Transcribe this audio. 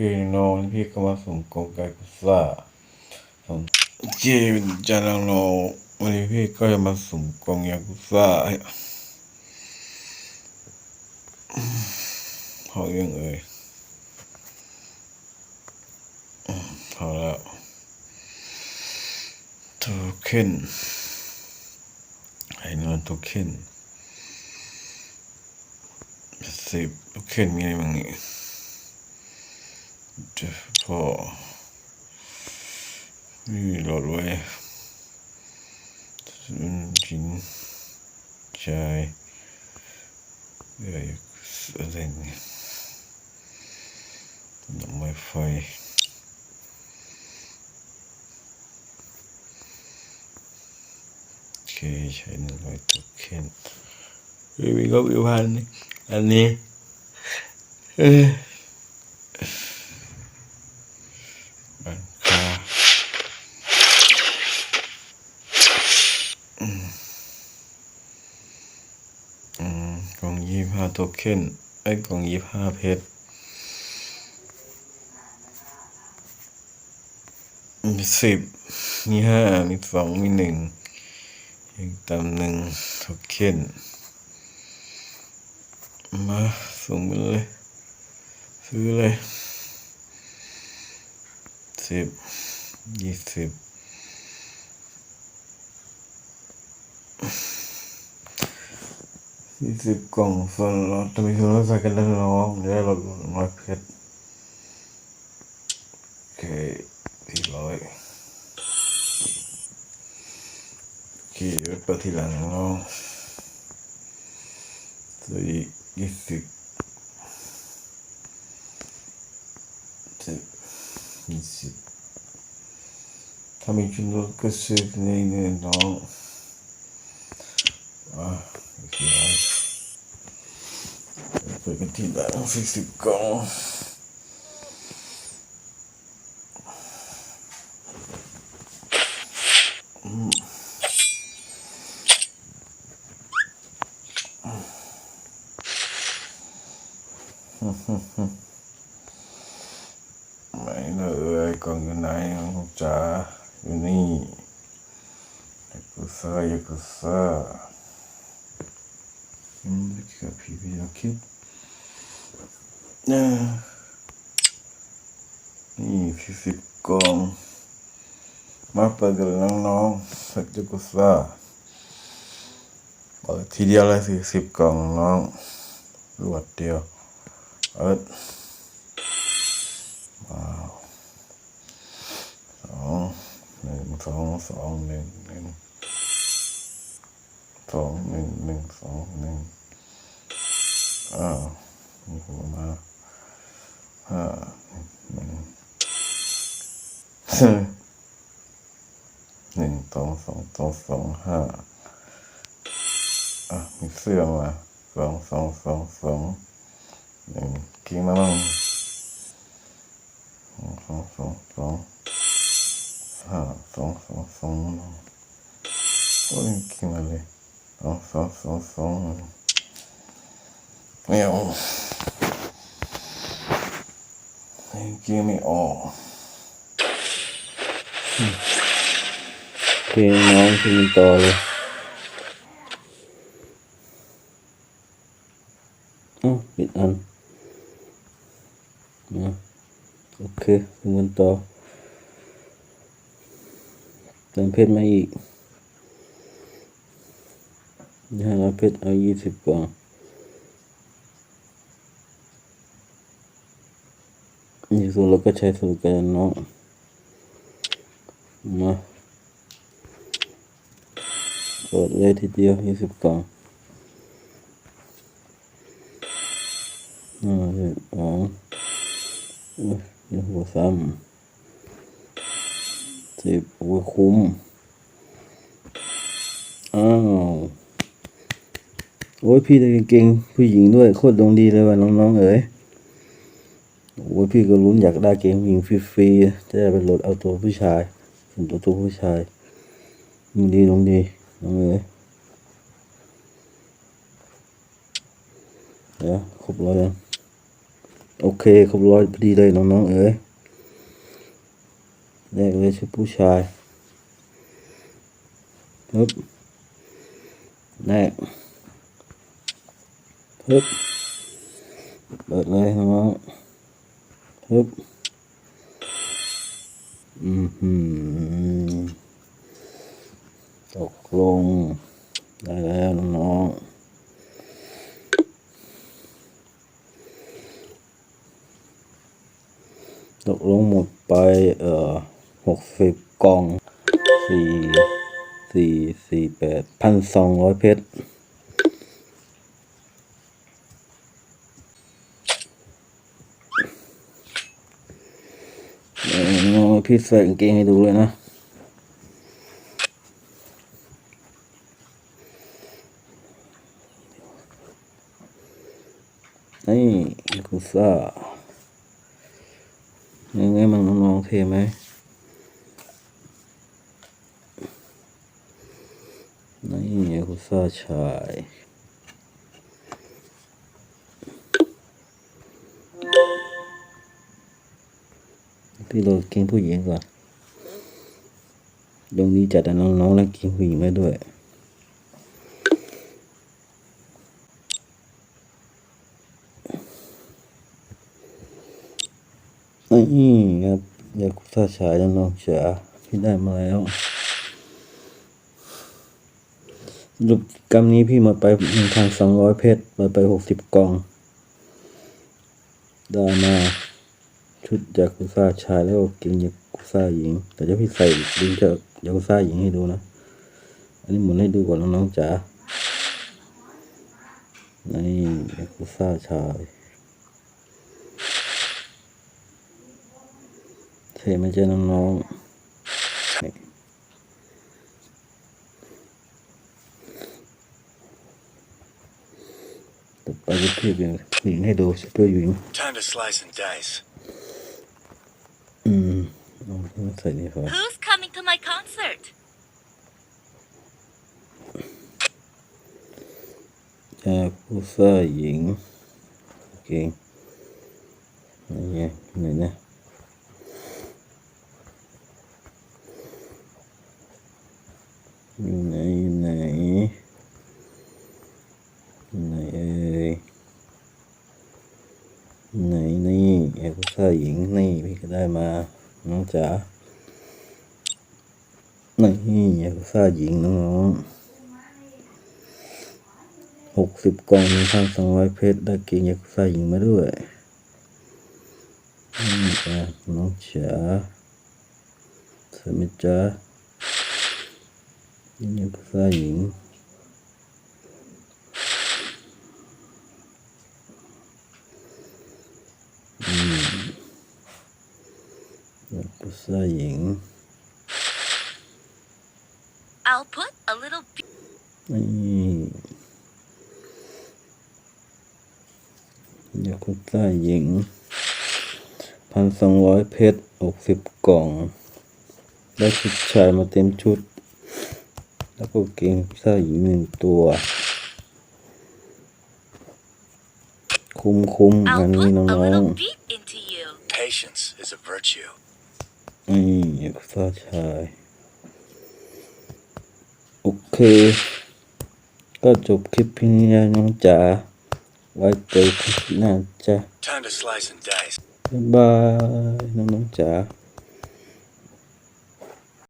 พี่น้องพี่ก็มาส่งกองไก่กุซ่าส่งเจจารังโนวันนี้พี่ก็จะมาส่งกองยากุซ่าพอยังเอ่ยพอแล้วโทเค็นไอ้นอนโทเค็นสิบโทเค็นมีอะไรบ้างนี่ย พ่อมีหลอดไว้อืมกินชายเอ้ยอะไรเนี่ยดอกไม้ไฟโอเคใช้หนึ่งร้อยโทเค็นเฮ้ยมีก็มีพันอันนี้เอ้ย ร้านค้าอืมอืม กล่องยี่ห้าโทเค็นไอ้กล่องยี่ห้าเพชรมีสิบมีห้ามีสองมีหนึ่งยังตามหนึ่งโทเค็นมาส่งไปเลยซื้อเลยสิบยี่สิบ ยี่สิบกล่องส่วนลดจะมีส่วนลดใส่กันได้น้องจะได้ลดน้อยเพชรโอเคสี่ร้อยโอเคลดไปทีหลังน้องซื้ออีกยี่สิบสิบยี่สิบถ้ามีชุดลดก็ซื้อในเนื้องอะโอเคเปิดกันที่หลังสี่สิบกล่อง อืมไม่เลยกล่องอยู่ไหนลูกจ๋าอยู่นี่ยากุซ่ายากุซ่าอืมกับพี่พี่เราคิดนะนี่สี่สิบกล่องมาเปิดกันเลยน้องๆสักยากุซ่าเปิดทีเดียวเลยสี่สิบกล่องน้องรวดเดียวเอิดสองหนึ่งสองสองหนึ่งหนึ่งสองหนึ่งหนึ่งสองหนึ่ง อ้ามีหัวมาห้าหนึ่งหนึ่งสองสองสองสองห้าอะมีเสื้อมาสองสองสองสองหนึ่งกิ้งมาบ้างสองสองสองห้าสองสองสองโอ้ยกินอะไรสองสองสองสอง ไม่เอาไม่กินไม่ออกเพลงน้องที่มันต่อเลยอ๋อปิดอันนะโอเคคือมันต่อเติมเพชรมาอีกห้าร้อยเพชรเอายี่สิบกว่า นี่ส่วนเราก็ใช้สูตรกันเน้องมาเปิดเลยทีเดียวยี่สิบกล่องอ่าสิบสองเอ้ยเดี๋ยวหัวซ้ำสิบโอ้คุ้ม อ้าว โอ้ยพี่ได้กางเกงผู้หญิงด้วย โคตรดวงดีเลยว่ะน้องๆเอ๋ย โอ้ยพี่ก็ลุ้นอยากได้เกงผู้หญิงฟรีๆจะได้ไปโหลดเอาตัวผู้ชายส่วนตัวตัวผู้ชายดวงดีดวงดีน้องเอ๋ยเดี๋ยวครบร้อยโอเคครบร้อยพอดีเลยน้องๆเอ๋ยแรกเลยชื่อผู้ชายฮึบแรกฮึบเปิดเลยน้องๆ ฮึบอืมหืมตกลง ได้แล้วน้องตกลงหมดไป เอ่อหกสิบกล่องสี่สี่สี่แปดพันสองร้อยเพชรเดี๋ยวน้อง พี่ใส่กางเกงให้ดูเลยนะนี่กุซ่ายังไงมั่งน้องๆเทไหมนี่กุซ่าชาย พี่เรากินผู้หญิงก่อนตรงนี้จัดแต่น้องๆแล้วกินผู้หญิงได้ด้วยนี่ครับยากุซ่าชายแล้วน้องจ๋าพี่ได้มาแล้วรุปกรรมนี้พี่หมดไปหนึ่งพันสองร้อยเพชรมดไปหกสิบกล่องได้มา ชุดยากุซ่าชายแล้วก็กินยากุซ่าหญิง แต่จะพี่ใส่ลิงจากยากุซ่าหญิงให้ดูนะ อันนี้หมุนให้ดูก่อนน้องๆจ๋าในยากุซ่าชายเทมันจะน้องๆต่อไปจะพี่เป็นผู้หญิงให้ดูซุปเปอหญิง Time to slice and dice. อืมเอาที่มาใส่นี่พอ Who's coming to my concert? จากผู้ซ่าหญิงโอเคนี่ไงไหนนะอยู่ไหนอยู่ไหนอยู่ไหนเอ่ยไหนนี่แอบผู้ซ่าหญิงนี่พี่ก็ได้มาน้องจ๋า นี่แอบผู้ซ่าหญิงน้องหกสิบกล่องหนึ่งสองร้อยเพชรได้เก่งยากุซ่าหญิงมาด้วยนี่จ้ะน้องจ๋าสวยไหมจ๊ะนี่ยากุซ่าหญิงอืมยากซ่าหญิง I'll put a little นี่ยากุซ่าหญิงพันสองร้อยเพชรหกสิบกล่อง ได้ชุดชายมาเต็มชุด แล้วก็เกงซ่าหญิงหนึ่งตัว คุ้มคุ้มๆ I'll งานนี้ put น้ a อง little beat into you. Patience is a virtue. ๆนี่ยากุซ่าชายโอ เค ก็จบคลิปเพียงนี้นะน้องจ๋าไว้เจอกันคลิปหน้าจ้ะ Time to slice and dice. บ๊ายบายน้องๆจ๋า